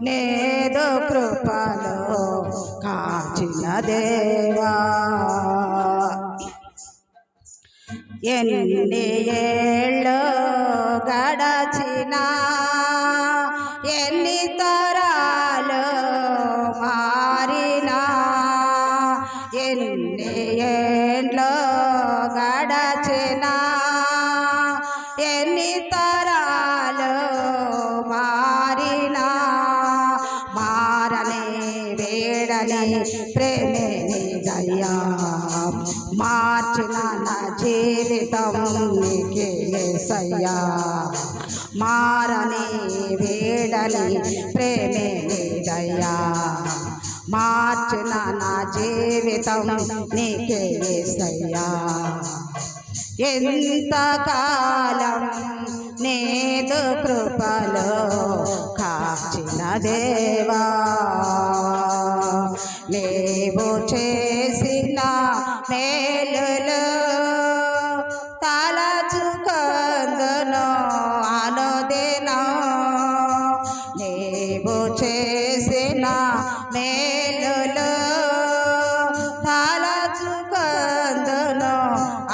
నేదు కృపలో కాచిన దేవా. ఎన్ని ఏళ్ళు గడచిన ఎన్ని తరాలు మారినా ఎన్ని ఏ నీ ప్రేమే దయ్యా మార్చిన నా జీవితం నీకే సయ్యా. మారని వేడని ప్రేమే దయ్యా మార్చిన నా జీవితం నీకే సయ్యా. ఎంతకాలం నేదు కృపలో కాచిన దేవా. నీవు చేసిన మేలులు తలచుకందును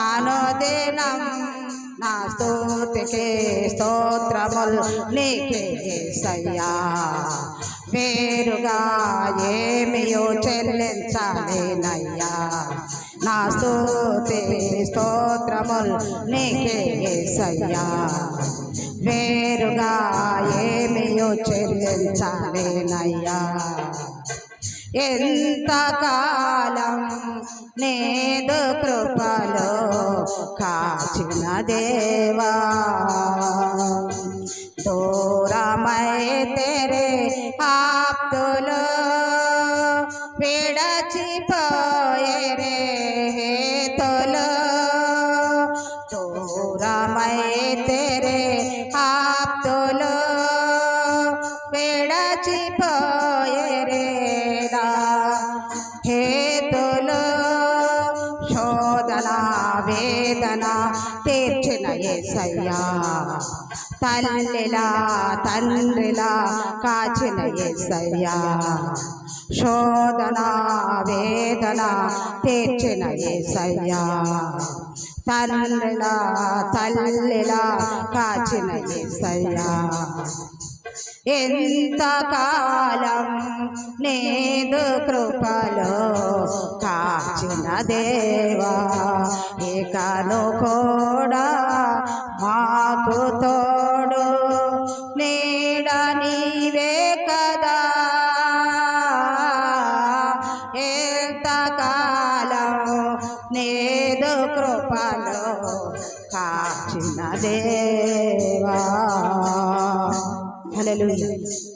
అనుదినం. నా స్తుతికి స్తోత్రములు నీకే సయ్యా వేరుగా ఏమియో చెల్లించలేనయ్యా. నా స్తుతి స్తోత్రములు నీకే సయ్యా వేరుగా ఏ చెల్లించలేనయ్యా ఎంతకాలం నేదు కృపలో కాచిన దేవా దూరమై తెరే విడచిపోయే రేరా హేతులు శోధన వేదన తీర్చిన ఏసయ్యా. తల్లిలా తండ్రిలా కాచిన ఏసయ్యా. శోధన వేదన తీర్చిన ఏసయ్యా. తల్లిలా తల్లిలా కాచిన ఏసయ్యా. ఎంతకాలం నేదు కృపలో కాచిన దేవా ఇకను కూడా మాకు తోడు నీడ నీవే కదా. ఎంతకాలం నేదు కృపలో కాచిన దేవా. ഹല്ലേലൂയ.